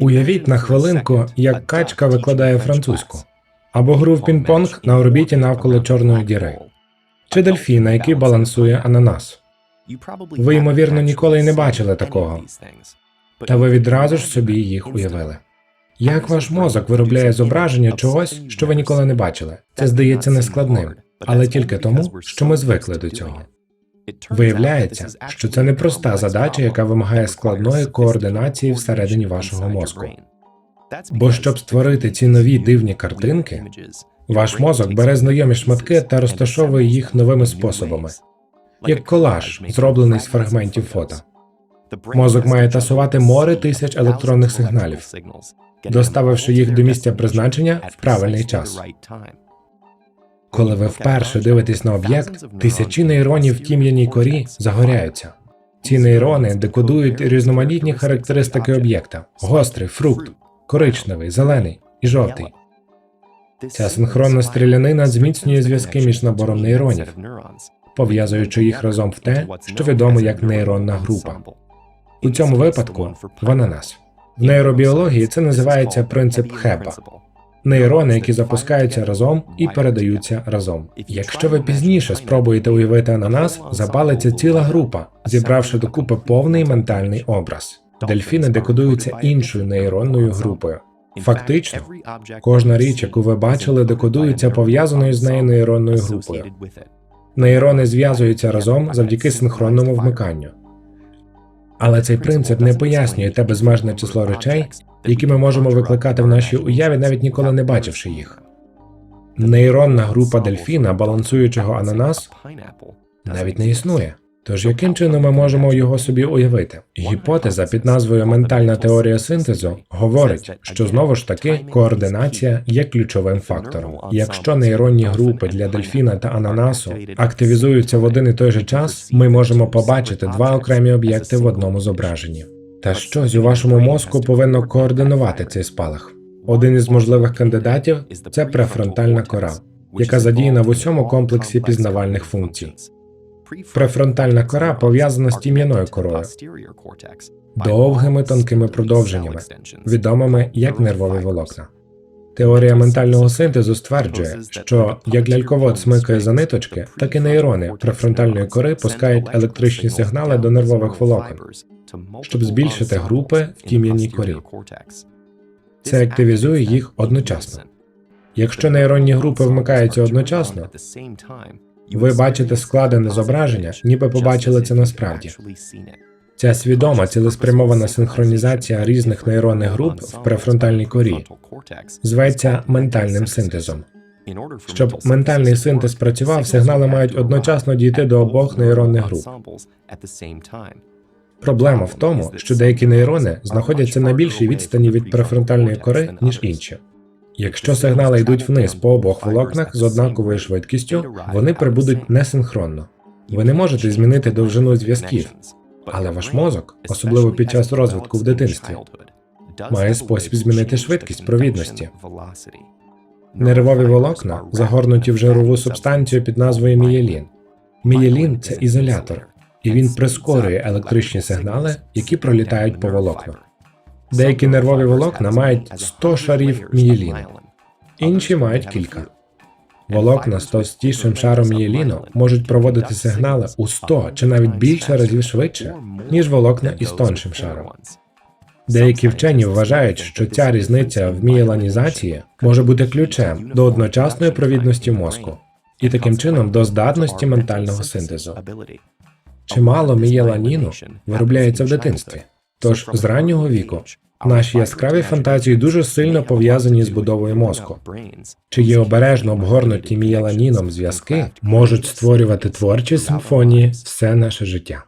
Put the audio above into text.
Уявіть на хвилинку, як качка викладає французьку, або гру в пінг-понг на орбіті навколо чорної діри, чи дельфіна, який балансує ананас. Ви, ймовірно, ніколи й не бачили такого. Та ви відразу ж собі їх уявили. Як ваш мозок виробляє зображення чогось, що ви ніколи не бачили? Це здається нескладним, але тільки тому, що ми звикли до цього. Виявляється, що це непроста задача, яка вимагає складної координації всередині вашого мозку. Бо щоб створити ці нові дивні картинки, ваш мозок бере знайомі шматки та розташовує їх новими способами, як колаж, зроблений з фрагментів фото. Мозок має тасувати море тисяч електронних сигналів, доставивши їх до місця призначення в правильний час. Коли ви вперше дивитесь на об'єкт, тисячі нейронів в тім'яній корі загоряються. Ці нейрони декодують різноманітні характеристики об'єкта: гострий, фрукт, коричневий, зелений і жовтий. Ця синхронна стрілянина зміцнює зв'язки між набором нейронів, пов'язуючи їх разом в те, що відомо як нейронна група. У цьому випадку в ананас. В нейробіології це називається принцип Хепа. Нейрони, які запускаються разом і передаються разом. Якщо ви пізніше спробуєте уявити ананас, запалиться ціла група, зібравши докупи повний ментальний образ. Дельфіни декодуються іншою нейронною групою. Фактично, кожна річ, яку ви бачили, декодується пов'язаною з нею нейронною групою. Нейрони зв'язуються разом завдяки синхронному вмиканню. Але цей принцип не пояснює те безмежне число речей, які ми можемо викликати в нашій уяві, навіть ніколи не бачивши їх. Нейронна група дельфіна, балансуючого ананас, навіть не існує. Тож яким чином ми можемо його собі уявити? Гіпотеза під назвою ментальна теорія синтезу говорить, що знову ж таки координація є ключовим фактором. Якщо нейронні групи для дельфіна та ананасу активізуються в один і той же час, ми можемо побачити два окремі об'єкти в одному зображенні. Та щось у вашому мозку повинно координувати цей спалах. Один із можливих кандидатів це префронтальна кора, яка задіяна в усьому комплексі пізнавальних функцій. Префронтальна кора пов'язана з тім'яною корою, довгими тонкими продовженнями, відомими як нервові волокна. Теорія ментального синтезу стверджує, що як ляльковод смикає за ниточки, так і нейрони префронтальної кори пускають електричні сигнали до нервових волокон, щоб збільшити групи в тім'яній корі. Це активізує їх одночасно. Якщо нейронні групи вмикаються одночасно, ви бачите складене зображення, ніби побачили це насправді. Ця свідома цілеспрямована синхронізація різних нейронних груп в префронтальній корі зветься ментальним синтезом. Щоб ментальний синтез працював, сигнали мають одночасно дійти до обох нейронних груп. Проблема в тому, що деякі нейрони знаходяться на більшій відстані від префронтальної кори, ніж інші. Якщо сигнали йдуть вниз по обох волокнах з однаковою швидкістю, вони прибудуть несинхронно. Ви не можете змінити довжину зв'язків, але ваш мозок, особливо під час розвитку в дитинстві, має спосіб змінити швидкість провідності. Нервові волокна загорнуті в жирову субстанцію під назвою мієлін. Мієлін це ізолятор, і він прискорює електричні сигнали, які пролітають по волокнах. Деякі нервові волокна мають 100 шарів мієліну, інші мають кілька. Волокна з товстішим шаром мієліну можуть проводити сигнали у 100 чи навіть більше разів швидше, ніж волокна із тоншим шаром. Деякі вчені вважають, що ця різниця в мієланізації може бути ключем до одночасної провідності мозку і таким чином до здатності ментального синтезу. Чимало мієланіну виробляється в дитинстві. Тож з раннього віку наші яскраві фантазії дуже сильно пов'язані з будовою мозку. Чиї обережно обгорнуті мієланіном зв'язки можуть створювати творчі симфонії все наше життя.